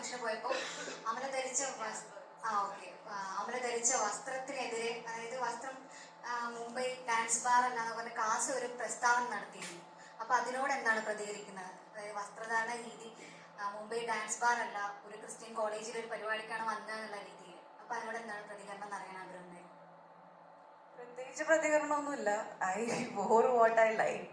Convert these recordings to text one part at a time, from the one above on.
ഫംഗ്ഷന് പോയപ്പോൾ അമല ധരിച്ച ആ ഓക്കെ അമല ധരിച്ച വസ്ത്രത്തിനെതിരെ അതായത് വസ്ത്രം മുംബൈ ഡാൻസ് ബാർ അല്ലാന്ന് പറഞ്ഞ കാസ് ഒരു പ്രസ്താവന നടത്തിയിരുന്നു. അപ്പൊ അതിനോട് എന്താണ് പ്രതികരിക്കുന്നത്? അതായത് വസ്ത്രധാരണ രീതി മുംബൈ ഡാൻസ് ബാർ അല്ല ഒരു ക്രിസ്ത്യൻ കോളേജിൽ ഒരു പരിപാടിക്കാണ് വന്നതെന്നുള്ള രീതിയിൽ. അപ്പൊ അതിനോട് എന്താണ് പ്രതികരണം എന്ന് അറിയാൻ ആഗ്രഹമുണ്ടായിരുന്നു പ്രത്യേകിച്ച് പ്രതികരണമൊന്നുമില്ല. I wore what I like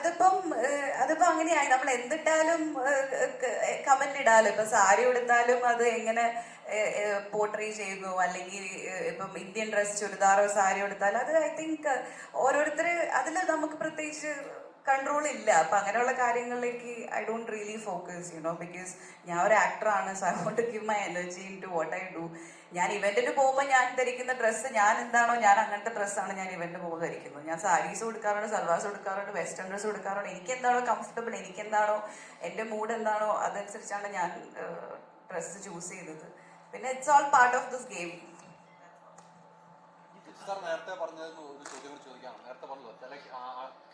അതിപ്പം അതിപ്പോ അങ്ങനെയായി. നമ്മൾ എന്തിട്ടാലും കമന്റ് ഇടാലോ. ഇപ്പൊ സാരി ഉടുത്താലും അത് എങ്ങനെ പോർട്രേ ചെയ്യുന്നു? അല്ലെങ്കിൽ ഇപ്പം ഇന്ത്യൻ ഡ്രസ് ചുരിദാറോ സാരി ഉടുത്താലോ അത് ഐ തിങ്ക് ഓരോരുത്തർ അതിൽ നമുക്ക് പ്രത്യേകിച്ച് കൺട്രോൾ ഇല്ല. അപ്പൊ അങ്ങനെയുള്ള കാര്യങ്ങളിലേക്ക് I don't really focus you know because ഞാൻ ഒരു ആക്ടറാണ് so I want give my energy into what I do ഞാൻ ഇവന്റിന് പോകുമ്പോൾ ഞാൻ ധരിക്കുന്ന ഡ്രസ്സ് ഞാൻ എന്താണോ ഞാൻ അങ്ങനത്തെ ഡ്രസ്സാണ് ഞാൻ ഇവന്റിന് പോകുമ്പോൾ ധരിക്കുന്നത്. ഞാൻ സാരീസ് കൊടുക്കാറുണ്ട് സൽവാസ് കൊടുക്കാറുണ്ട് വെസ്റ്റേൺ ഡ്രസ്സ് കൊടുക്കാറുണ്ട് എനിക്ക് എന്താണോ കംഫർട്ടബിൾ എനിക്ക് എന്താണോ എന്റെ മൂഡ് എന്താണോ അതനുസരിച്ചാണ് ഞാൻ ഡ്രസ്സ് ചൂസ് ചെയ്തത് പിന്നെ it's all part of this game sir നേരത്തെ പറഞ്ഞതെന്ന് ഒരു ചോദ്യം കൂടി ചോദിക്കാം. നേരത്തെ പറഞ്ഞല്ലോ ചില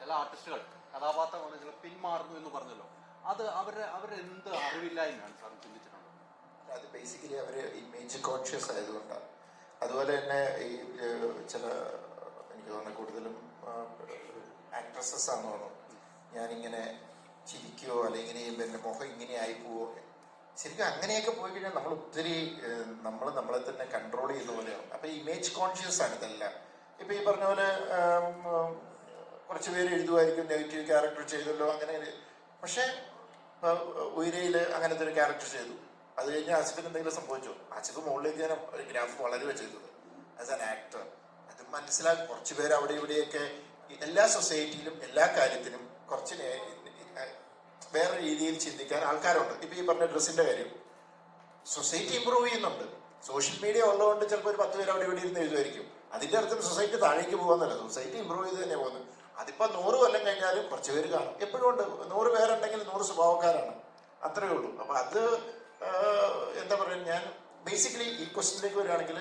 ചില ആർട്ടിസ്റ്റുകൾ കഥാപാത്രങ്ങൾ ചില പിന്മാറുന്നു എന്ന് പറഞ്ഞല്ലോ. അത് അവരുടെ അവരെന്ത് അറിവില്ലായ്മയാണ് സാർ ചിന്തിച്ചിട്ടുള്ളത് അത് ബേസിക്കലി അവർ ഇമേജ് കോൺഷ്യസ് ആയതുകൊണ്ടാണ്. അതുപോലെ തന്നെ ഈ ചില എനിക്ക് തോന്നുന്നു കൂടുതലും ആക്ട്രസസ് ആണെന്ന് തോന്നുന്നു ഞാനിങ്ങനെ ചിരിക്കുകയോ അല്ലെങ്കിൽ ഇങ്ങനെ ചെയ്യുമ്പോൾ എന്റെ മുഖം ഇങ്ങനെ ആയി പോവോ ശരിക്കും അങ്ങനെയൊക്കെ പോയി കഴിഞ്ഞാൽ നമ്മൾ ഒത്തിരി നമ്മൾ നമ്മളെ തന്നെ കൺട്രോൾ ചെയ്യുന്ന പോലെയാണ് അപ്പൊ ഇമേജ് കോൺഷ്യസ് ആണ് ഇതെല്ലാം. ഇപ്പൊ ഈ പറഞ്ഞ പോലെ കുറച്ച് പേര് എഴുതുമായിരിക്കും നെഗറ്റീവ് ക്യാരക്ടർ ചെയ്തല്ലോ അങ്ങനെ പക്ഷെ ഉയരയിൽ അങ്ങനത്തെ ഒരു ക്യാരക്ടർ ചെയ്തു. അത് കഴിഞ്ഞ് ആസിഫിന് എന്തെങ്കിലും സംഭവിച്ചോ? ആസിഫ് മുകളിലേക്ക് ഞാൻ ഗ്രാഫ് വളരുക ചെയ്തത്. ആസ് ആൻ ആക്ടർ അത് മനസ്സിലാക്കി കുറച്ച് പേര് അവിടെ ഇവിടെയൊക്കെ എല്ലാ സൊസൈറ്റിയിലും എല്ലാ കാര്യത്തിനും കുറച്ച് വേറെ രീതിയിൽ ചിന്തിക്കാൻ ആൾക്കാരുണ്ട്. ഇപ്പൊ ഈ പറഞ്ഞ ഡ്രസ്സിന്റെ കാര്യം. സൊസൈറ്റി ഇമ്പ്രൂവ് ചെയ്യുന്നുണ്ട്. സോഷ്യൽ മീഡിയ ഉള്ളതുകൊണ്ട് ചിലപ്പോൾ ഒരു പത്ത് പേര് അവിടെ ഇവിടെ ഇരുന്ന് എഴുതുമായിരിക്കും. അതിന്റെ അർത്ഥം സൊസൈറ്റി താഴേക്ക് പോകുന്നല്ല സൊസൈറ്റി ഇമ്പ്രൂവ് ചെയ്ത് തന്നെ പോകുന്നത്. അതിപ്പോ നൂറ് കൊല്ലം കഴിഞ്ഞാലും കുറച്ച് പേര് കാണും. എപ്പോഴും ഉണ്ട്. നൂറ് പേരുണ്ടെങ്കിൽ നൂറ് സ്വഭാവക്കാരാണ്. അത്രേ ഉള്ളൂ. അപ്പൊ അത് എന്താ പറയുക ഞാൻ ബേസിക്കലി ഈ ക്വസ്റ്റിനിലേക്ക് വരികയാണെങ്കിൽ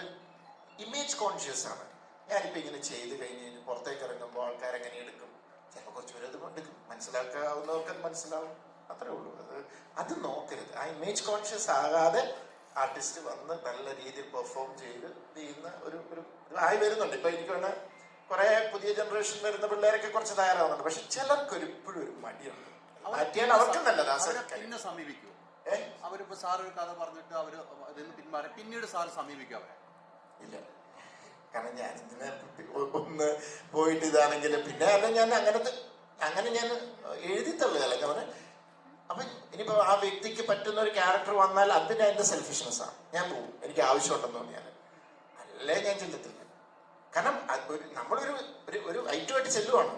ഇമേജ് കോൺഷ്യസ് ആണ്. ഞാനിപ്പോ ഇങ്ങനെ ചെയ്ത് കഴിഞ്ഞ് കഴിഞ്ഞ് പുറത്തേക്ക് ഇറങ്ങുമ്പോൾ ആൾക്കാരെങ്ങനെ എടുക്കും? ചിലപ്പോൾ കുറച്ച് പേര് അത് എടുക്കും മനസ്സിലാക്കാവുന്നവർക്ക് അത് മനസ്സിലാവും. അത്രേ ഉള്ളൂ. അത് അത് നോക്കരുത്. ആ ഇമേജ് കോൺഷ്യസ് ആകാതെ ആർട്ടിസ്റ്റ് വന്ന് നല്ല രീതിയിൽ പെർഫോം ചെയ്ത് ചെയ്യുന്ന ഒരു ഒരു ആയി വരുന്നുണ്ട്. ഇപ്പൊ എനിക്ക് വേണേ കുറെ പുതിയ ജനറേഷൻ വരുന്ന പിള്ളേരൊക്കെ കുറച്ച് തയ്യാറാവുന്നുണ്ട്. പക്ഷെ ചിലർക്ക് ഒരു ഇപ്പോഴും ഒരു മടിയുണ്ട്. മാറ്റിയാൽ അവർക്ക് നല്ലത്. പിന്നെ സമീപിക്കുമോ അവരിപ്പോ സാർ ഒരു കഥ പറഞ്ഞിട്ട് അവർ പിന്മാറി. പിന്നീട് സാർ സമീപിക്കും അവരെ. ഇല്ല. കാരണം ഇതിനെ ഒന്ന് പോയിട്ട് ഇതാണെങ്കിൽ പിന്നെ അല്ല ഞാൻ അങ്ങനത്തെ അങ്ങനെ ഞാൻ എഴുതി തള്ളുകയല്ല കാരണം അപ്പൊ ഇനിയിപ്പോ ആ വ്യക്തിക്ക് പറ്റുന്ന ഒരു ക്യാരക്ടർ വന്നാൽ അതിന് സെൽഫിഷ്നെസ് ആണ്. ഞാൻ പോകും എനിക്ക് ആവശ്യമുണ്ടെന്ന് തോന്നിയാൽ അല്ലേ ഞാൻ ചെല്ലത്തില്ല കാരണം ഒരു നമ്മളൊരു ഒരു ഒരു ഐറ്റുമായിട്ട് ചെല്ലുവാണ്.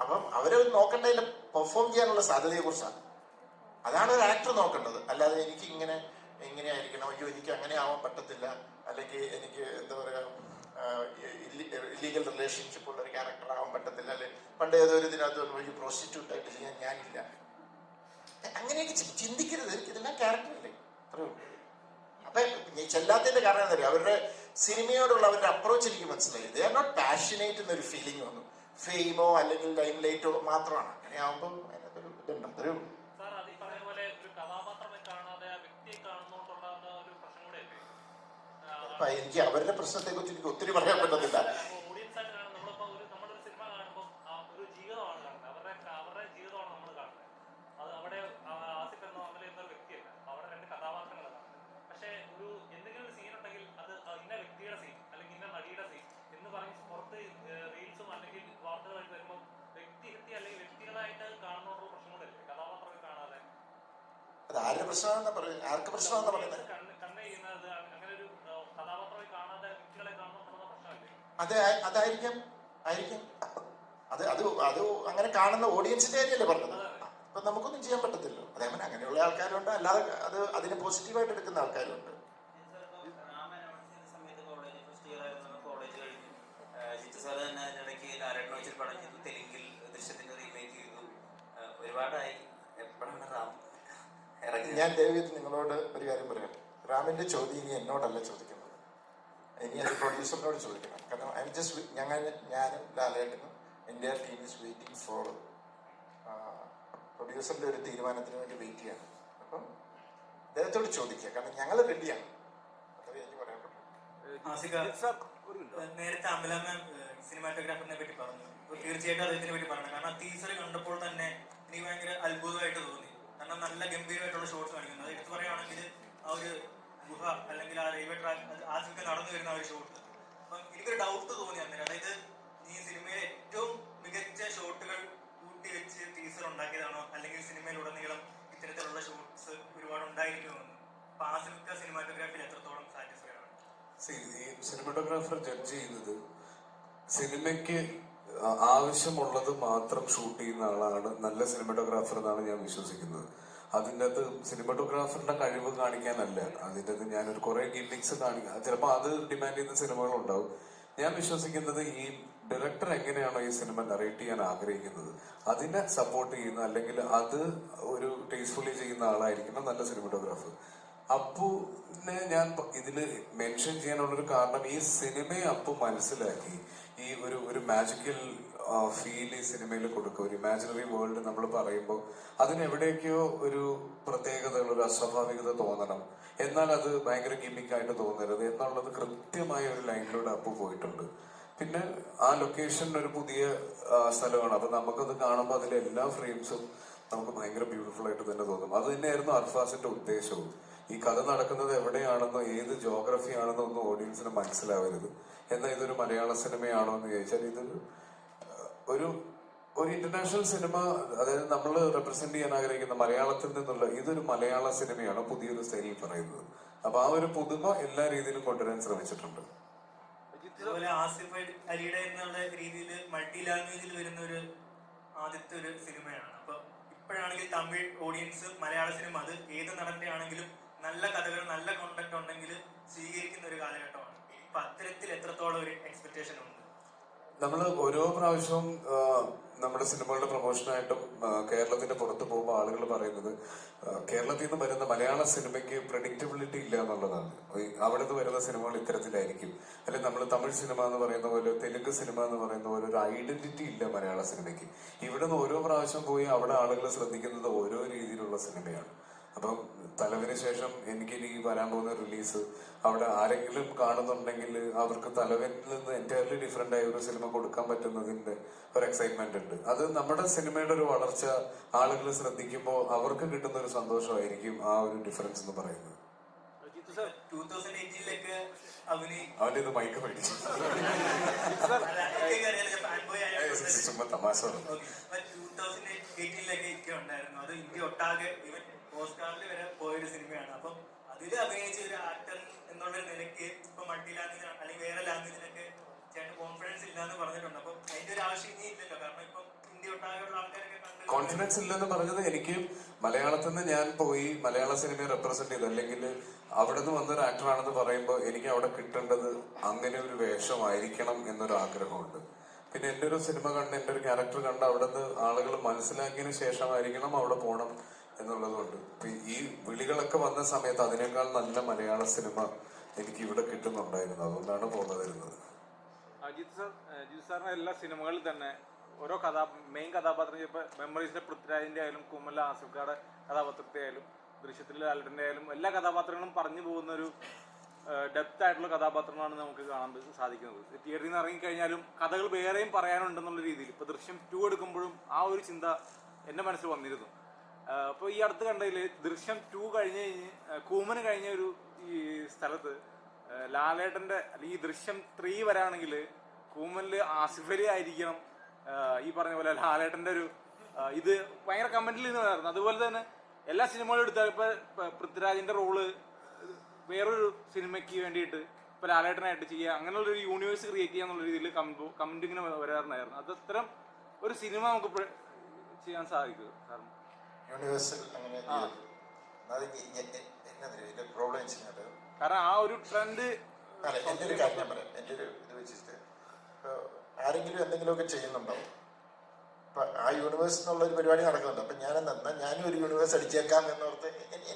അപ്പം അവരെ നോക്കേണ്ടതിന്റെ പെർഫോം ചെയ്യാനുള്ള സാധ്യതയെ കുറിച്ചാണ് അതാണ് ഒരു ആക്ടർ നോക്കേണ്ടത്. അല്ലാതെ എനിക്ക് ഇങ്ങനെ ആയിരിക്കണം. അയ്യോ എനിക്ക് അങ്ങനെ ആവാൻ പറ്റത്തില്ല. അല്ലെങ്കിൽ എനിക്ക് എന്താ പറയാ ഇല്ലീഗൽ റിലേഷൻഷിപ്പ് ഉള്ള ഒരു ക്യാരക്ടർ ആവാൻ പറ്റത്തില്ല അല്ലെ? പണ്ട് ഏതോ ഒരു ഇതിനകത്ത് ഒരു പ്രോസ്റ്റിറ്റ്യൂട്ട് ആയിട്ട് ചെയ്യാൻ ഞാനില്ല. അങ്ങനെയൊക്കെ ചിന്തിക്കരുത്. ഇതെല്ലാം ക്യാരക്ടർ അല്ലേ? അത്രേ ഉള്ളൂ. അപ്പൊ ചെല്ലാത്തതിന്റെ കാരണം എന്താ പറയുക അവരുടെ സിനിമയോടുള്ള അവരുടെ അപ്രോച്ച് എനിക്ക് മനസ്സിലായി. ദേ ആർ നോട്ട് പാഷനേറ്റ് എന്നൊരു ഫീലിംഗ് വന്നു. ഫെയിമോ അല്ലെങ്കിൽ ലൈം ലൈറ്റോ മാത്രമാണ്. അങ്ങനെ അതിനകത്തൊരു ഇതുണ്ട്. ഉള്ളൂ. എനിക്ക് അവരുടെ പ്രശ്നത്തെ കുറിച്ച് എനിക്ക് ഒത്തിരി പറയാൻ പറ്റത്തില്ല. ഒരു ഒരു സീൻ ഉണ്ടെങ്കിൽ അത് ഇന്ന വ്യക്തിയുടെ സീൻ സീൻ എന്ന് പറഞ്ഞ് അല്ലെങ്കിൽ വരുമ്പോൾ അല്ലെങ്കിൽ വ്യക്തികളായിട്ട് അത് ആരുടെ പ്രശ്നമാണെന്നാ പറയുന്നത് ആർക്ക് പ്രശ്നമാണെന്നാ പറയുന്നത് അത് അതായിരിക്കും ആയിരിക്കും. അത് അത് അത് അങ്ങനെ കാണുന്ന ഓഡിയൻസിന്റെ കാര്യമല്ലേ പറഞ്ഞത്? അപ്പൊ നമുക്കൊന്നും ചെയ്യാൻ പറ്റത്തില്ല അതേപോലെ അങ്ങനെയുള്ള ആൾക്കാരുണ്ട്. അല്ലാതെ അത് അതിനെ പോസിറ്റീവായിട്ട് എടുക്കുന്ന ആൾക്കാരുണ്ട്. തെലുങ്കിൽ ദൃശ്യത്തിന്റെ റീമേക്ക് ചെയ്തു ഒരുപാടായി എപ്പോഴാണ് റാം ഞാൻ ദയവീത് നിങ്ങളോട് ഒരു കാര്യം പറയാം. റാമിന്റെ ചോദ്യം ഇനി എന്നോടല്ല ചോദിക്കുന്നത്. ഇനി അത് പ്രൊഡ്യൂസറിനോട് ചോദിക്കണം. കാരണം ഐ ജസ്റ്റ് ഞങ്ങൾ ഞാനും ലാലേട്ടനും എന്റെ ടീം ഇസ് വെയിറ്റിംഗ് ഫോർ പ്രൊഡ്യൂസറിന്റെ ഒരു തീരുമാനത്തിന് വേണ്ടി വെയിറ്റ് ചെയ്യാണ്. അപ്പം അദ്ദേഹത്തോട് ചോദിക്കുക. കാരണം ഞങ്ങൾ റെഡിയാണ് എനിക്ക് പറയാൻ നേരത്തെ അമല മാം സിനിമാറ്റോഗ്രാഫറിനെ പറ്റി പറഞ്ഞു. തീർച്ചയായിട്ടും അദ്ദേഹത്തിനെ പറ്റി പറഞ്ഞു കാരണം ടീസർ കണ്ടപ്പോൾ തന്നെ എനിക്ക് ഭയങ്കര അത്ഭുതമായിട്ട് തോന്നി. കാരണം നല്ല ഗംഭീരമായിട്ടുള്ള ഷോട്ട്സ് കാണിക്കുന്നത് അത് എടുത്ത് പറയുകയാണെങ്കിൽ ആ ഒരു ഗുഹ അല്ലെങ്കിൽ ആ റെയിൽവേ ട്രാക്ക് ആദ്യമൊക്കെ നടന്നു വരുന്ന ആ ഒരു ഷോട്ട് അപ്പം എനിക്കൊരു ഡൗട്ട് തോന്നി അന്നേരം. അതായത് ഈ സിനിമയിലെ ഏറ്റവും മികച്ച ഷോട്ടുകൾ കൂട്ടി വെച്ച് ടീസർ ഉണ്ടാക്കിയതാണോ? അല്ലെങ്കിൽ സിനിമയിലുടനീളം ഇത്തരത്തിലുള്ള ഷോട്ട്സ് ഒരുപാട് ഉണ്ടായിരിക്കുമെന്ന്. അപ്പൊ ആസിമിക്ക സിനിമാറ്റോഗ്രാഫിയിൽ എത്രത്തോളം സാറ്റിസ്ഫൈഡ് ആണ്? സിനിമാറ്റോഗ്രാഫർ ജഡ്ജ് ചെയ്യുന്നത് സിനിമയ്ക്ക് ആവശ്യമുള്ളത് മാത്രം ഷൂട്ട് ചെയ്യുന്ന ആളാണ് നല്ല സിനിമാറ്റോഗ്രാഫർ എന്നാണ് ഞാൻ വിശ്വസിക്കുന്നത്. അതിന്റെ അകത്ത് സിനിമാറ്റോഗ്രാഫറിന്റെ കഴിവ് കാണിക്കാനല്ല. അതിന്റെ അകത്ത് ഞാനൊരു കുറെ ഗിമ്മിക്സ് കാണിക്കാം ചിലപ്പോൾ അത് ഡിമാൻഡ് ചെയ്യുന്ന സിനിമകളുണ്ടാവും. ഞാൻ വിശ്വസിക്കുന്നത് ഈ ഡയറക്ടർ എങ്ങനെയാണോ ഈ സിനിമ നറേറ്റ് ചെയ്യാൻ ആഗ്രഹിക്കുന്നത്? അതിനെ സപ്പോർട്ട് ചെയ്യുന്ന അല്ലെങ്കിൽ അത് ഒരു ടേസ്റ്റ്ഫുള്ളി ചെയ്യുന്ന ആളായിരിക്കണം നല്ല സിനിമാറ്റോഗ്രാഫർ അപ്പുനെ ഞാൻ ഇതിൽ മെൻഷൻ ചെയ്യാനുള്ളൊരു കാരണം ഈ സിനിമയെ അപ്പു മനസ്സിലാക്കി. ഈ ഒരു ഒരു മാജിക്കൽ ഫീൽ ഈ സിനിമയിൽ കൊടുക്കുക ഒരു ഇമാജിനറി വേൾഡ് നമ്മൾ പറയുമ്പോൾ അതിനെവിടേക്കോ ഒരു പ്രത്യേകതകൾ ഒരു അസ്വാഭാവികത തോന്നണം. എന്നാൽ അത് ഭയങ്കര ആയിട്ട് തോന്നരുത് എന്നുള്ളത് കൃത്യമായ ഒരു ലൈനിലൂടെ അപ്പ് പോയിട്ടുണ്ട്. പിന്നെ ആ ലൊക്കേഷൻ ഒരു പുതിയ സ്ഥലമാണ്. അപ്പൊ നമുക്കത് കാണുമ്പോൾ അതിലെ എല്ലാ ഫ്രെയിംസും നമുക്ക് ഭയങ്കര ബ്യൂട്ടിഫുൾ ആയിട്ട് തന്നെ തോന്നും. അത് തന്നെയായിരുന്നു അർഫാസിന്റെ ഉദ്ദേശവും. ഈ കഥ നടക്കുന്നത് എവിടെയാണെന്നോ ഏത് ജോഗ്രഫി ആണെന്നോ ഒന്നും ഓഡിയൻസിന് മനസ്സിലാവരുത്. എന്നാൽ ഇതൊരു മലയാള സിനിമയാണോ എന്ന് ചോദിച്ചാൽ ഇതൊരു ഒരു ഒരു ഇന്റർനാഷണൽ സിനിമ അതായത് നമ്മൾ റെപ്രസെന്റ് ചെയ്യാൻ ആഗ്രഹിക്കുന്ന മലയാളത്തിൽ നിന്നുള്ള ഇതൊരു മലയാള സിനിമയാണ് പുതിയൊരു സ്റ്റൈലിൽ പറയുന്നത്. അപ്പൊ ആ ഒരു പുതുമ എല്ലാ രീതിയിലും കൊണ്ടുവരാൻ ശ്രമിച്ചിട്ടുണ്ട്. അതുപോലെ ആസിഫ് അലി- അലിയുടെ എന്നുള്ള രീതിയിൽ മൾട്ടി ലാംഗ്വേജിൽ വരുന്ന ഒരു ആദ്യത്തെ ഒരു സിനിമയാണ് അപ്പൊ ഇപ്പോഴാണെങ്കിൽ തമിഴ് ഓഡിയൻസ് മലയാള സിനിമ അത് ഏത് നടന്റെ ആണെങ്കിലും നല്ല കഥകൾ നല്ല കോണ്ടന്റ് ഉണ്ടെങ്കിൽ സ്വീകരിക്കുന്ന ഒരു കാലഘട്ടമാണ്. അപ്പൊ അത്തരത്തിൽ എത്രത്തോളം ഒരു എക്സ്പെക്ടേഷൻ ഉണ്ട്? നമ്മൾ ഓരോ പ്രാവശ്യവും നമ്മുടെ സിനിമകളുടെ പ്രൊമോഷനായിട്ടും കേരളത്തിന്റെ പുറത്ത് പോകുമ്പോൾ ആളുകൾ പറയുന്നത് കേരളത്തിൽ നിന്ന് വരുന്ന മലയാള സിനിമയ്ക്ക് പ്രഡിക്റ്റബിലിറ്റി ഇല്ല എന്നുള്ളതാണ്. അവിടെ നിന്ന് വരുന്ന സിനിമകൾ ഇത്തരത്തിലായിരിക്കും. അല്ലെങ്കിൽ നമ്മൾ തമിഴ് സിനിമ എന്ന് പറയുന്ന പോലെ തെലുങ്ക് സിനിമ എന്ന് പറയുന്ന പോലെ ഒരു ഐഡന്റിറ്റി ഇല്ല മലയാള സിനിമയ്ക്ക്. ഇവിടെ നിന്ന് ഓരോ പ്രാവശ്യം പോയി അവിടെ ആളുകൾ ശ്രദ്ധിക്കുന്നത് ഓരോ രീതിയിലുള്ള സിനിമയാണ്. അപ്പം തലവിന് ശേഷം എനിക്ക് ഇനി വരാൻ പോകുന്ന റിലീസ് അവിടെ ആരെങ്കിലും കാണുന്നുണ്ടെങ്കിൽ അവർക്ക് തലവനിൽ നിന്ന് എന്റയർലി ഡിഫറെന്റ് ആയ ഒരു സിനിമ കൊടുക്കാൻ പറ്റുന്നതിന്റെ ഒരു എക്സൈറ്റ്മെന്റ് ഉണ്ട്. അത് നമ്മുടെ സിനിമയുടെ ഒരു വളർച്ച ആളുകൾ ശ്രദ്ധിക്കുമ്പോൾ അവർക്ക് കിട്ടുന്ന ഒരു സന്തോഷമായിരിക്കും ആ ഒരു ഡിഫറൻസ് എന്ന് പറയുന്നത്. അവന്റെ ഇത് മൈക്ക് മേടിച്ചു. ചുമ്മാ തമാശ പറഞ്ഞു. ടൂ തൗസൻഡ് എയ്റ്റീനിലൊക്കെ ഒക്കെ ഉണ്ടായിരുന്നു അത് ഇന്ത്യ ഒട്ടാകെ ഇവൻ ഓസ്കാറിൽ വരെ പോയൊരു സിനിമയാണ്. അപ്പം അതിൽ അഭിനയിച്ച ഒരു ആക്ടർ എന്നുള്ള നിലയ്ക്ക് ഇപ്പൊ മട്ടി ലാംഗ്വേജ് അല്ലെങ്കിൽ വേറെ ലാംഗ്വേജിലൊക്കെ ചേട്ടൻ കോൺഫിഡൻസ് ഇല്ലാന്ന് പറഞ്ഞിട്ടുണ്ട്. അപ്പം അതിന്റെ ഒരു ആവശ്യം ഇനി ഇല്ലല്ലോ. കാരണം ഇപ്പം ഇന്ത്യ ഒട്ടാകെയുള്ള ആൾക്കാരൊക്കെ കോൺഫിഡൻസ് ഇല്ലെന്ന് പറഞ്ഞത് എനിക്ക് മലയാളത്തിൽ നിന്ന് ഞാൻ പോയി മലയാള സിനിമയെ റെപ്രസെന്റ് ചെയ്തു. അല്ലെങ്കിൽ അവിടെ നിന്ന് വന്നൊരു ആക്ടറാണെന്ന് പറയുമ്പോൾ എനിക്ക് അവിടെ കിട്ടേണ്ടത് അങ്ങനെ ഒരു വേഷമായിരിക്കണം എന്നൊരു ആഗ്രഹമുണ്ട്. പിന്നെ എന്റെ ഒരു സിനിമ കണ്ട് എന്റെ ഒരു ക്യാരക്ടർ കണ്ട് അവിടെ നിന്ന് ആളുകൾ മനസ്സിലാക്കിയതിന് ശേഷമായിരിക്കണം അവിടെ പോകണം എന്നുള്ളതുകൊണ്ട്. ഇപ്പൊ ഈ വിളികളൊക്കെ വന്ന സമയത്ത് അതിനേക്കാൾ നല്ല മലയാള സിനിമ എനിക്ക് ഇവിടെ കിട്ടുന്നുണ്ടായിരുന്നു. അതുകൊണ്ടാണ് പോകുന്നതായിരുന്നത് അജിത് സാർ അജിത് സാറിന്റെ എല്ലാ സിനിമകളിൽ തന്നെ ഓരോ കഥാ മെയിൻ കഥാപാത്രം ഇപ്പോൾ മെമ്മറീസിലെ പൃഥ്വിരാജിന്റെ ആയാലും കുമ്മല ആസുക്കാട് കഥാപാത്രത്തെ ആയാലും ദൃശ്യത്തിലെ ലാലിന്റെ ആയാലും എല്ലാ കഥാപാത്രങ്ങളും പറഞ്ഞു പോകുന്ന ഒരു ഡെപ്ത് ആയിട്ടുള്ള കഥാപാത്രങ്ങളാണ് നമുക്ക് കാണാൻ സാധിക്കുന്നത്. തിയേറ്ററിൽ നിന്ന് ഇറങ്ങിക്കഴിഞ്ഞാലും കഥകൾ വേറെയും പറയാനുണ്ടെന്നുള്ള രീതിയിൽ ഇപ്പോൾ ദൃശ്യം ടു എടുക്കുമ്പോഴും ആ ഒരു ചിന്ത എന്റെ മനസ്സിൽ വന്നിരുന്നു. അപ്പോൾ ഈ അടുത്ത് കണ്ടതിൽ ദൃശ്യം ടു കഴിഞ്ഞ് കഴിഞ്ഞ് കൂമന് കഴിഞ്ഞ ഒരു ഈ സ്ഥലത്ത് ലാലേട്ടന്റെ ഈ ദൃശ്യം ത്രീ വരാണെങ്കിൽ കൂമനിൽ ആസിഫലി ആയിരിക്കണം ഈ പറഞ്ഞ പോലെ ലാലേട്ടന്റെ ഒരു ഇത് ഭയങ്കര കമന്റിൽ നിന്നായിരുന്നു. അതുപോലെ തന്നെ എല്ലാ സിനിമകളും എടുത്താൽ ഇപ്പൊ പൃഥ്വിരാജിന്റെ റോൾ വേറൊരു സിനിമയ്ക്ക് വേണ്ടിയിട്ട് ഇപ്പൊ ലാലേട്ടനായിട്ട് ചെയ്യുക അങ്ങനെയുള്ള ഒരു യൂണിവേഴ്സ് ക്രിയേറ്റ് ചെയ്യുക എന്നുള്ള രീതിയിൽ കമന്റ് ഇങ്ങനെ വരാറുണ്ടായിരുന്നു. അത് അത്തരം ഒരു സിനിമ നമുക്ക് ചെയ്യാൻ സാധിക്കും. കാരണം യൂണിവേഴ്സൽ അങ്ങനെ. അത് ഇതിന്റെ പ്രോബ്ലം വെച്ചാൽ കാരണം ആ ഒരു ട്രെൻഡ് അല്ല എന്റെ ഒരു കാര്യം ഞാൻ പറയാം. എന്റെ ഒരു ഇത് വെച്ചിട്ട് ആരെങ്കിലും എന്തെങ്കിലുമൊക്കെ ചെയ്യുന്നുണ്ടാവും. അപ്പൊ ആ യൂണിവേഴ്സ് എന്നുള്ള ഒരു പരിപാടി നടക്കുന്നുണ്ട്. അപ്പൊ ഞാൻ എന്നാ ഞാനും ഒരു യൂണിവേഴ്സ് അടിച്ചേക്കാം എന്നോർത്ത്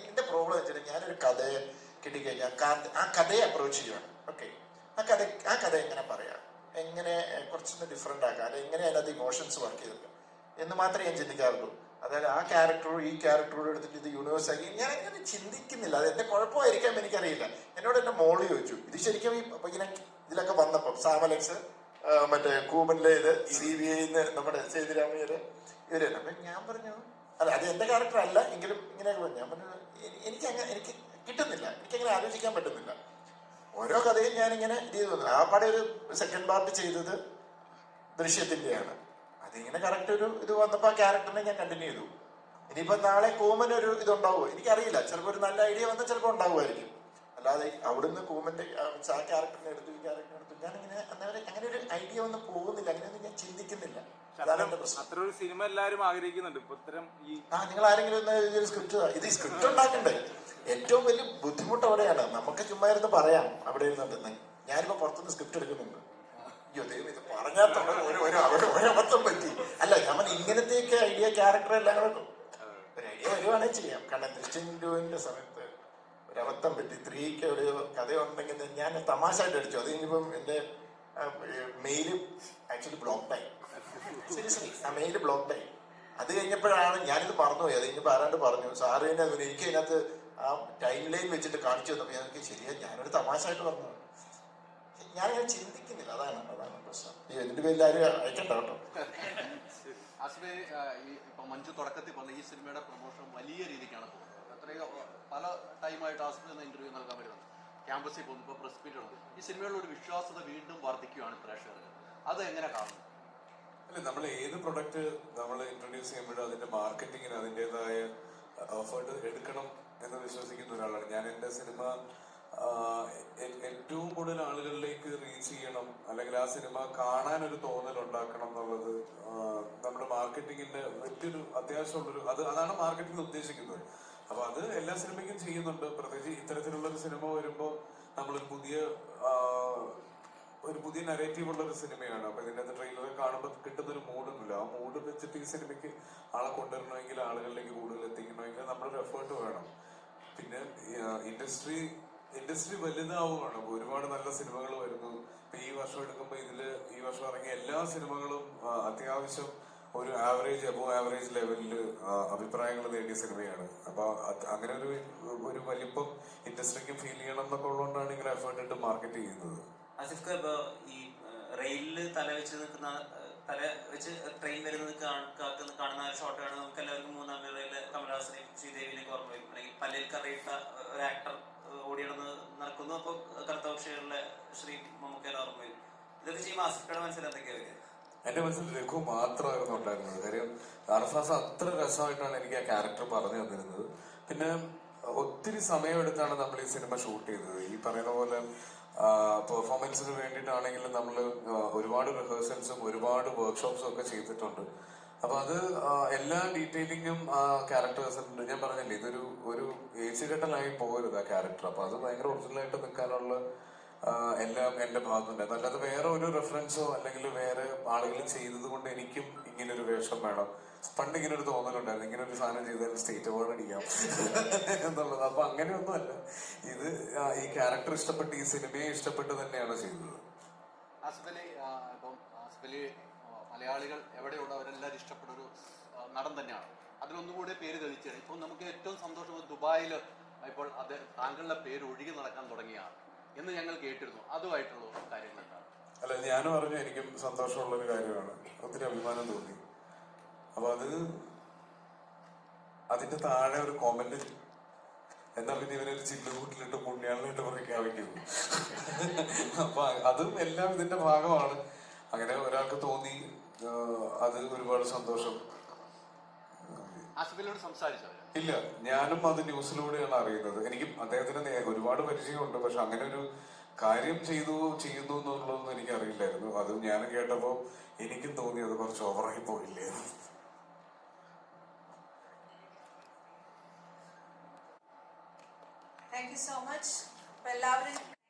എന്റെ പ്രോബ്ലം വെച്ചിട്ട് ഞാനൊരു കഥയെ കിട്ടിക്കഴിഞ്ഞാൽ ആ കഥയെ അപ്രോച്ച് ചെയ്യുവാണ്. ഓക്കെ ആ കഥ ആ കഥ എങ്ങനെ പറയാം? എങ്ങനെ കുറച്ചൊന്ന് ഡിഫറെന്റ് ആക്കാം? അല്ലെങ്കിൽ എങ്ങനെ അതിനകത്ത് ഇമോഷൻസ് വർക്ക് ചെയ്തിട്ടുണ്ട് എന്ന് മാത്രമേ ഞാൻ ചിന്തിക്കാറുള്ളൂ. അതായത് ആ ക്യാരക്ടറോ ഈ ക്യാരക്ടറോട് എടുത്തിട്ട് ഇത് യൂണിവേഴ്സ് ആക്കി. ഞാൻ അങ്ങനെ ചിന്തിക്കുന്നില്ല. അത് എന്റെ കുഴപ്പമായിരിക്കാം എനിക്കറിയില്ല. എന്നോട് എന്റെ മോൾ ചോദിച്ചു ഇത് ശരിക്കും ഈ ഇങ്ങനെ ഇതിലൊക്കെ വന്നപ്പം സാമലക്സ് മറ്റേ കൂമനിലെ ഇത് സി ബി ഐന്ന് നമ്മുടെ സേതുരാമയ്യര് ഇവർ അപ്പൊ ഞാൻ പറഞ്ഞു അല്ല അത് എന്റെ ക്യാരക്ടർ അല്ല എങ്കിലും ഇങ്ങനെയൊക്കെ പറഞ്ഞു ഞാൻ പറഞ്ഞു എനിക്ക് അങ്ങനെ എനിക്ക് കിട്ടുന്നില്ല. എനിക്കങ്ങനെ ആലോചിക്കാൻ പറ്റുന്നില്ല. ഓരോ കഥയും ഞാൻ ഇങ്ങനെ ഇത് ചെയ്തു. ആ പടം ഒരു സെക്കൻഡ് പാർട്ട് ചെയ്തത് ദൃശ്യത്തിന്റെയാണ്. അതിങ്ങനെ കറക്റ്റ് ഒരു ഇത് വന്നപ്പോൾ ആ ക്യാരക്ടറിനെ ഞാൻ കണ്ടിന്യൂ ചെയ്തു. ഇനിയിപ്പോ നാളെ കൂമൻ ഒരു ഇതുണ്ടാവുമോ എനിക്കറിയില്ല. ചിലപ്പോൾ ഒരു നല്ല ഐഡിയ വന്നാൽ ചിലപ്പോൾ ഉണ്ടാവുമായിരിക്കും. അല്ലാതെ അവിടുന്ന് കൂമന്റെ ആ ആ ക്യാരക്ടറിനെ എടുത്തു ഈ ക്യാരക്ടറിനെ എടുത്തു. ഞാൻ ഇങ്ങനെ അങ്ങനെ അങ്ങനെ ഒരു ഐഡിയ ഒന്നും പോകുന്നില്ല. അങ്ങനെയൊന്നും ഞാൻ ചിന്തിക്കുന്നില്ല. അത്ര ഒരു സിനിമ എല്ലാവരും ആഗ്രഹിക്കുന്നുണ്ട്. ഇപ്പൊ ഇത്തരം ഈ ആ നിങ്ങൾ ആരെങ്കിലും ഒന്ന് സ്ക്രിപ്റ്റ് ഇത് സ്ക്രിപ്റ്റ് ഉണ്ടാക്കണ്ടേ? ഏറ്റവും വലിയ ബുദ്ധിമുട്ട് അവിടെയാണ്. നമുക്ക് ചുമ്മാ ഇരുന്ന് പറയാം. അവിടെ ഇരുന്നുണ്ടെന്ന് ഞാനിപ്പോ പുറത്തുനിന്ന് സ്ക്രിപ്റ്റ് എടുക്കുന്നുണ്ട്. അയ്യോ ദൈവം ഇത് പറഞ്ഞാൽ തന്നെ ഒരു ഒരു ഒരു ഒരു പറ്റി. അല്ല ഞാൻ ഇങ്ങനത്തെയൊക്കെ ഐഡിയ ക്യാരക്ടർ എല്ലാം കൂടെ ഒരു ഐഡിയ വരുവാണെങ്കിൽ ചെയ്യാം. കാരണം ദൃശ്യം സമയത്ത് ഒരു അബദ്ധം പറ്റി. സ്ത്രീക്ക് ഒരു കഥയുണ്ടെങ്കിൽ ഞാൻ തമാശയായിട്ട് അടിച്ചു അത് കഴിഞ്ഞപ്പം എന്റെ മെയിൽ ആക്ച്വലി ബ്ലോക്ക് ആയി. സീരിയസ്ലി ആ മെയിൽ ബ്ലോക്ക് ആയി. അത് കഴിഞ്ഞപ്പോഴാണ് ഞാനിത് മറന്നുപോയി അത് കഴിഞ്ഞപ്പോൾ ആരാണ്ട് പറഞ്ഞു. സാറ് തന്നെ എനിക്ക് അതിനകത്ത് ആ ടൈം ലൈൻ വെച്ചിട്ട് കാണിച്ചു തന്നപ്പോൾ എനിക്ക് ശരിയാ ഞാനൊരു തമാശയായിട്ട് പറഞ്ഞു. ഞാനിങ്ങനെ ചിന്തിക്കുന്നില്ല. അതാണ്. ഈ ഇതിന്റെ പേരിൽ ആരും അയക്കണ്ട കേട്ടോ. അസ്മി ഇപ്പൊ മഞ്ജു തുടക്കത്തിൽ പറഞ്ഞ ഈ സിനിമയുടെ പ്രൊമോഷൻ വലിയ രീതിക്കാണ് പോകുന്നത്. എത്രയോ പല ടൈമായിട്ട് ആസ്മി ഇന്റർവ്യൂ നൽകാൻ വരുന്നത് ക്യാമ്പസിൽ പോകുന്നു ഇപ്പൊ പ്രസ് മീറ്റ് ഉണ്ട് ഈ സിനിമയുടെ ഒരു വിശ്വാസത വീണ്ടും വർദ്ധിക്കുകയാണ് പ്രേക്ഷകർക്ക്. അത് എങ്ങനെ കാണുന്നു? അല്ല നമ്മൾ ഏത് പ്രൊഡക്റ്റ് നമ്മൾ ഇൻട്രൊഡ്യൂസ് ചെയ്യുമ്പോഴും അതിന്റെ മാർക്കറ്റിങ്ങിന് അതിന്റെതായ എഫേർട്ട് എടുക്കണം എന്ന് വിശ്വസിക്കുന്ന ഒരാളാണ്. ഞാൻ എന്റെ സിനിമ ഏറ്റവും കൂടുതൽ ആളുകളിലേക്ക് റീച്ച് ചെയ്യണം അല്ലെങ്കിൽ ആ സിനിമ കാണാൻ ഒരു തോന്നൽ ഉണ്ടാക്കണം എന്നുള്ളത് നമ്മുടെ മാർക്കറ്റിങ്ങിന്റെ വലിയൊരു അത്യാവശ്യമുള്ളൊരു അത് അതാണ് മാർക്കറ്റിംഗ് ഉദ്ദേശിക്കുന്നത്. അപ്പൊ അത് എല്ലാ സിനിമയ്ക്കും ചെയ്യുന്നുണ്ട്. പ്രത്യേകിച്ച് ഇത്തരത്തിലുള്ള ഒരു സിനിമ വരുമ്പോൾ നമ്മളൊരു പുതിയ ഒരു പുതിയ നരേറ്റീവ് ഉള്ള ഒരു സിനിമയാണ് അപ്പൊ ഇതിന്റെ ട്രെയിലർ കാണുമ്പോൾ കിട്ടുന്ന ഒരു മൂഡ് മൂഡൊന്നുമില്ല ആ മൂഡ് വെച്ചിട്ട് ഈ സിനിമയ്ക്ക് ആളെ കൊണ്ടുവരണമെങ്കിൽ ആളുകളിലേക്ക് കൂടുതൽ എത്തിക്കണമെങ്കിൽ നമ്മളൊരു എഫേർട്ട് വേണം. പിന്നെ ഇൻഡസ്ട്രി ഇൻഡസ്ട്രി വലുതാവുകയാണ്. അപ്പൊ ഒരുപാട് നല്ല സിനിമകൾ വരുന്നു. ഇപ്പൊ ഈ വർഷം എടുക്കുമ്പോൾ ഇതിൽ ഈ വർഷം ഇറങ്ങിയ എല്ലാ സിനിമകളും അത്യാവശ്യം ഒരു ആവറേജ് അബോ ആവറേജ് ലെവലിൽ അഭിപ്രായങ്ങൾ നേടിയ സിനിമയാണ്. അപ്പൊ അങ്ങനെ ഒരു ഒരു വലിപ്പം ഇൻഡസ്ട്രിക്ക് ഫീൽ ചെയ്യണം എന്നൊക്കെ ഉള്ളതുകൊണ്ടാണ് ഇങ്ങനെ എഫേർട്ട് ഇട്ട് മാർക്കറ്റ് ചെയ്യുന്നത്. ആസിഫ് ഈ റെയിലിൽ തല വെച്ച് നിൽക്കുന്ന തല വെച്ച് ട്രെയിൻ വരുന്നത് കാണുന്ന ഒരു ഷോട്ടാണ് നമുക്ക് എല്ലാവർക്കും മൂന്നാം റെയിലിൽ കമലഹാസനെയും ശ്രീദേവിനെയും ഓർമ്മ വരും. അല്ലെങ്കിൽ പല്ലിൽ ഒരു ആക്ടർ ഓടിയിടന്ന് നടക്കുന്നു. അപ്പൊ കറുത്ത പക്ഷികളിലെ ശ്രീ മമ്മൂക്കേനെ ഓർമ്മ വരും ഇതൊക്കെ ചെയ്യുമ്പോൾ ആസിഫ് ഖാന്റെ മനസ്സിൽ എന്തൊക്കെയാ വരിക? എന്റെ മനസ്സിൽ രഘു മാത്രമായിരുന്നു ഉണ്ടായിരുന്നത്. കാര്യം അർഫാസ് അത്ര രസമായിട്ടാണ് എനിക്ക് ആ ക്യാരക്ടർ പറഞ്ഞു തന്നിരുന്നത്. പിന്നെ ഒത്തിരി സമയമെടുത്താണ് നമ്മൾ ഈ സിനിമ ഷൂട്ട് ചെയ്തത്. ഈ പറയുന്ന പോലെ പെർഫോമൻസിന് വേണ്ടിയിട്ടാണെങ്കിലും നമ്മൾ ഒരുപാട് റിഹേഴ്സൽസും ഒരുപാട് വർക്ക്ഷോപ്സും ഒക്കെ ചെയ്തിട്ടുണ്ട്. അപ്പൊ അത് എല്ലാ ഡീറ്റെയിലിങ്ങും ആ ക്യാരക്ടേഴ്സിനുണ്ട് ഞാൻ പറഞ്ഞില്ലേ ഇതൊരു ഒരു ഏച്ചുകെട്ടലായി പോകരുത് ആ ക്യാരക്ടർ അപ്പൊ അത് ഭയങ്കര ഒറിജിനലായിട്ട് നിൽക്കാനുള്ള എല്ലാം എന്റെ ഭാഗത്തുണ്ട്. അല്ലാതെ വേറെ ഒരു റെഫറൻസോ അല്ലെങ്കിൽ വേറെ ആളുകൾ ചെയ്തത് കൊണ്ട് എനിക്കും ഇങ്ങനെ ഒരു വേഷം വേണം. പണ്ട് ഇങ്ങനെ ഒരു തോന്നലുണ്ടായിരുന്നു ഇങ്ങനെ ഒരു സാധനം ചെയ്താൽ സ്റ്റേറ്റ് അവാർഡ് അടിക്കാം എന്നുള്ളത്. അപ്പൊ അങ്ങനെയൊന്നുമല്ല ഇത് ഈ ക്യാരക്ടർ ഇഷ്ടപ്പെട്ട് ഈ സിനിമയെ ഇഷ്ടപ്പെട്ട് തന്നെയാണ് ചെയ്തത്. ആസ്ബലി എവിടെയുള്ള അവരെല്ലാവരും ഇഷ്ടപ്പെട്ട ഒരു നടൻ തന്നെയാണ്. അതിലൊന്നുകൂടി പേര് തെളിച്ചാണ് ഇപ്പം നമുക്ക് ഏറ്റവും സന്തോഷം ദുബായിൽ ഇപ്പോൾ അത് താങ്കളുടെ പേര് ഒഴുകി നടക്കാൻ തുടങ്ങിയാണ് എന്ന് ഞങ്ങൾ കേട്ടിരുന്നു. അതുമായിട്ടുള്ള കാര്യങ്ങൾ അല്ല ഞാനും അറിഞ്ഞു എനിക്കും സന്തോഷമുള്ള ഒരു കാര്യമാണ്. ഒത്തിരി അഭിമാനം തോന്നി. അപ്പൊ അത് അതിന്റെ താഴെ ഒരു കോമന്റ് എന്നാ പിന്നെ ഇവനൊരു ചില്ലുകൂട്ടിലിട്ട് പുണ്യാളിലിട്ട് പ്രഖ്യാപിക്കുന്നു അപ്പൊ അതും എല്ലാം ഇതിന്റെ ഭാഗമാണ്. അങ്ങനെ ഒരാൾക്ക് തോന്നി ആഹ് അത് ഒരുപാട് സന്തോഷം. സംസാരിച്ചു? ഇല്ല ഞാനും അത് ന്യൂസിലൂടെയാണ് അറിയുന്നത്. എനിക്ക് അദ്ദേഹത്തിന് ഒരുപാട് പരിചയമുണ്ട്. പക്ഷെ അങ്ങനെ ഒരു കാര്യം ചെയ്തു ചെയ്യുന്നു എന്നുള്ളതൊന്നും എനിക്ക് അറിയില്ലായിരുന്നു അത് ഞാൻ കേട്ടപ്പോൾ എനിക്കും തോന്നി അത് കുറച്ച് ഓവറായി പോയില്ലേ. എന്ന്. താങ്ക് യു സോ മച്ച് എല്ലാവരും